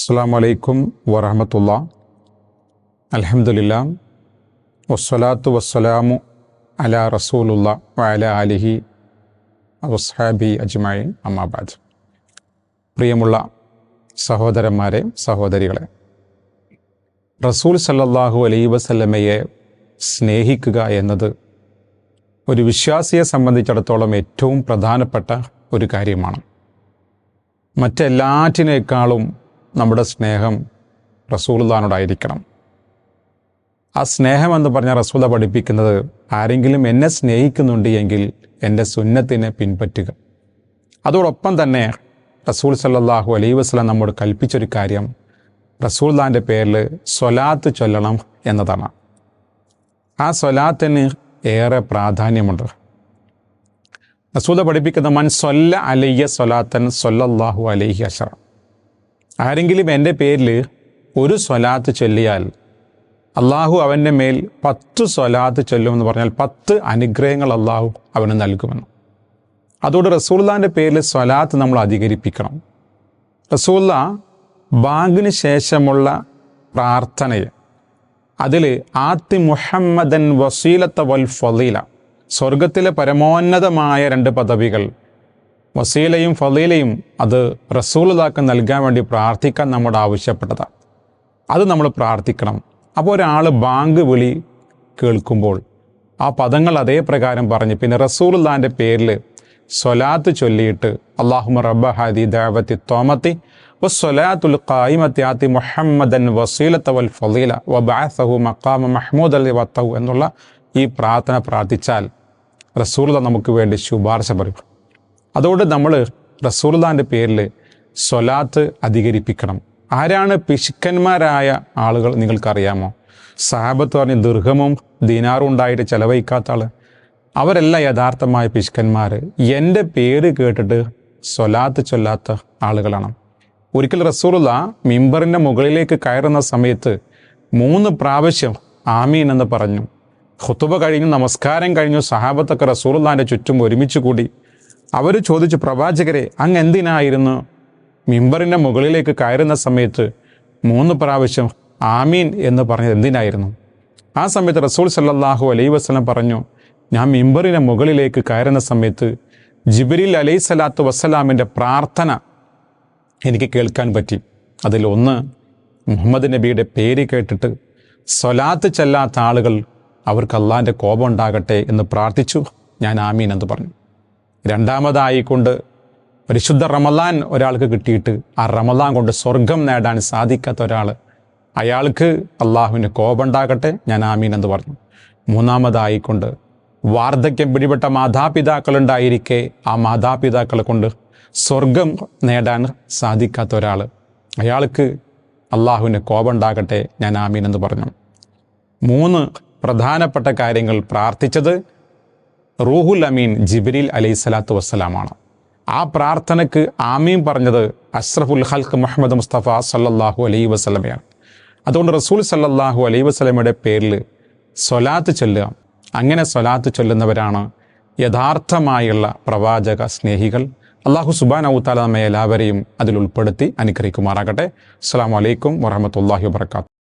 അസ്സാം വലൈക്കും വറഹമത്തുള്ള. അലഹമുല്ല വസ്സലാത്തു വസ്സലാമു അല റസൂലുള്ള വല അലിഹി വസ്ഹാബി അജ്മായി അമ്മാബാദ് പ്രിയമുള്ള സഹോദരന്മാരെ സഹോദരികളെ റസൂൽ സല്ലല്ലാഹു അലൈ വസല്ലമയെ സ്നേഹിക്കുക എന്നത് ഒരു വിശ്വാസിയെ സംബന്ധിച്ചിടത്തോളം ഏറ്റവും പ്രധാനപ്പെട്ട ഒരു കാര്യമാണ്. മറ്റെല്ലാറ്റിനേക്കാളും നമ്മുടെ സ്നേഹം റസൂൽദാനോടായിരിക്കണം ആ സ്നേഹം എന്ന് പറഞ്ഞ റസൂല പഠിപ്പിക്കുന്നത് ആരെങ്കിലും എന്നെ സ്നേഹിക്കുന്നുണ്ട് എങ്കിൽ എന്റെ സുന്നത്തിനെ പിൻപറ്റുക. അതോടൊപ്പം തന്നെ റസൂൽ സല്ലാഹു അലൈ വസ്ലാം നമ്മോട് കൽപ്പിച്ചൊരു കാര്യം റസൂൽദാന്റെ പേരിൽ സ്വലാത്ത് ചൊല്ലണം എന്നതാണ്. ആ സ്വലാത്തിന് ഏറെ പ്രാധാന്യമുണ്ട്. റസൂല പഠിപ്പിക്കുന്ന മൻ സൊല്ല അലയ്യ സ്വലാത്തൻ സൊല്ലാഹു അലൈഹി അഷറ ആരെങ്കിലും എന്റെ പേരിൽ ഒരു സ്വലാത്ത് ചൊല്ലിയാൽ അള്ളാഹു അവന്റെ മേൽ പത്ത് സ്വലാത്ത് ചൊല്ലുമെന്ന് പറഞ്ഞാൽ പത്ത് അനുഗ്രഹങ്ങൾ അള്ളാഹു അവന് നൽകുമെന്ന്. അതുകൊണ്ട് റസൂല്ലാന്റെ പേരിൽ സ്വലാത്ത് നമ്മൾ അധികരിപ്പിക്കണം. റസൂല്ല ബാങ്കിന് ശേഷമുള്ള പ്രാർത്ഥനയെ അതിൽ ആത്തി മുഹമ്മദൻ വസീലത്ത വൽ ഫലീല സ്വർഗത്തിലെ പരമോന്നതമായ രണ്ട് പദവികൾ വസീലയും ഫലീലയും അത് റസൂലുള്ളാഹിക്ക് നൽകാൻ വേണ്ടി പ്രാർത്ഥിക്കാൻ നമ്മോട് ആവശ്യപ്പെട്ടതാണ്. അത് നമ്മൾ പ്രാർത്ഥിക്കണം. അപ്പോൾ ഒരാൾ ബാങ്ക് വിളി കേൾക്കുമ്പോൾ ആ പദങ്ങൾ അതേ പ്രകാരം പറഞ്ഞ് പിന്നെ റസൂലുല്ലാന്റെ പേരിൽ സ്വലാത്ത് ചൊല്ലിയിട്ട് അള്ളാഹുമ റബ്ബ ഹാദി ദാവത്തി തോമത്തി വസ്വലാത്തുൽ ഖായിമത്തി ആത്തി മുഹമ്മദൻ വസീലത്ത വൽ ഫലീല വബാസഹു മക്കാമ മഹ്മൂദ് അലി വത്തഹു എന്നുള്ള ഈ പ്രാർത്ഥന പ്രാർത്ഥിച്ചാൽ റസൂല നമുക്ക് വേണ്ടി ശുപാർശ പറയും. അതുകൊണ്ട് നമ്മൾ റസൂർദാന്റെ പേരിൽ സ്വലാത്ത് അധികരിപ്പിക്കണം. ആരാണ് പിശുക്കന്മാരായ ആളുകൾ നിങ്ങൾക്കറിയാമോ? സാഹബത്ത് പറഞ്ഞ് ദീർഘമും ദിനാറും ഉണ്ടായിട്ട് ചെലവഴിക്കാത്ത ആൾ അവരല്ല യഥാർത്ഥമായ പിശുക്കന്മാർ എന്റെ പേര് കേട്ടിട്ട് സ്വലാത്ത് ചൊല്ലാത്ത ആളുകളാണ്. ഒരിക്കൽ റസൂറുള്ള മിമ്പറിന്റെ മുകളിലേക്ക് കയറുന്ന സമയത്ത് മൂന്ന് പ്രാവശ്യം ആമീൻ എന്ന് പറഞ്ഞു. ഹുത്തുബ കഴിഞ്ഞു നമസ്കാരം കഴിഞ്ഞു സഹാബത്തൊക്കെ റസൂറുള്ളാന്റെ ചുറ്റും ഒരുമിച്ച് കൂടി അവർ ചോദിച്ചു പ്രവാചകരെ അങ്ങ് എന്തിനായിരുന്നു? മിമ്പറിന്റെ മുകളിലേക്ക് കയറുന്ന സമയത്ത് മൂന്ന് പ്രാവശ്യം ആമീൻ എന്ന് പറഞ്ഞത് എന്തിനായിരുന്നു? ആ സമയത്ത് റസൂൽ സല്ലാഹു അലൈ വസ്ലം പറഞ്ഞു ഞാൻ മിമ്പറിന്റെ മുകളിലേക്ക് കയറുന്ന സമയത്ത് ജിബിരിൽ അലൈഹി സ്വലാത്തു വസ്സലാമിന്റെ പ്രാർത്ഥന എനിക്ക് കേൾക്കാൻ പറ്റി. അതിലൊന്ന് മുഹമ്മദ് നബിയുടെ പേര് കേട്ടിട്ട് സ്വലാത്ത് ചെല്ലാത്ത ആളുകൾ അവർക്ക് അള്ളാന്റെ കോപം ഉണ്ടാകട്ടെ എന്ന് പ്രാർത്ഥിച്ചു. ഞാൻ ആമീൻ എന്ന് പറഞ്ഞു. രണ്ടാമതായിക്കൊണ്ട് പരിശുദ്ധ റമലാൻ ഒരാൾക്ക് കിട്ടിയിട്ട് ആ റമലാൻ കൊണ്ട് സ്വർഗം നേടാൻ സാധിക്കാത്ത ഒരാൾ അയാൾക്ക് അള്ളാഹുവിന് കോപമുണ്ടാകട്ടെ ഞാൻ ആമീൻ എന്ന് പറഞ്ഞു. മൂന്നാമതായിക്കൊണ്ട് വാർദ്ധക്യം പിടിപെട്ട മാതാപിതാക്കളുണ്ടായിരിക്കെ ആ മാതാപിതാക്കളെ കൊണ്ട് സ്വർഗം നേടാൻ സാധിക്കാത്ത ഒരാൾ അയാൾക്ക് അള്ളാഹുവിന് കോപമുണ്ടാകട്ടെ ഞാൻ ആമീൻ എന്ന് പറഞ്ഞു. മൂന്ന് പ്രധാനപ്പെട്ട കാര്യങ്ങൾ പ്രാർത്ഥിച്ചത് റൂഹുൽ അമീൻ ജിബിരിൽ അലൈഹി സ്വലാത്തു വസ്സലാമാണ്. ആ പ്രാർത്ഥനയ്ക്ക് ആമീൻ പറഞ്ഞത് അഷ്റഫുൽ ഹൽക്ക് മുഹമ്മദ് മുസ്തഫ സല്ലാഹു അലൈഹി വസ്ലമയാണ് അതുകൊണ്ട് റസൂൽ സല്ലാഹു അലൈഹി വസ്ലമയുടെ പേരിൽ സ്വലാത്ത് ചൊല്ലുക. അങ്ങനെ സ്വലാത്ത് ചൊല്ലുന്നവരാണ് യഥാർത്ഥമായുള്ള പ്രവാചക സ്നേഹികൾ. അള്ളാഹു സുബാൻ ഔത്താല നമ്മെ എല്ലാവരെയും അതിൽ ഉൾപ്പെടുത്തി അനുഗ്രഹിക്കുമാറാകട്ടെ. അസ്സാം വലൈക്കും വറഹമത്തല്ലാഹി വാത്തു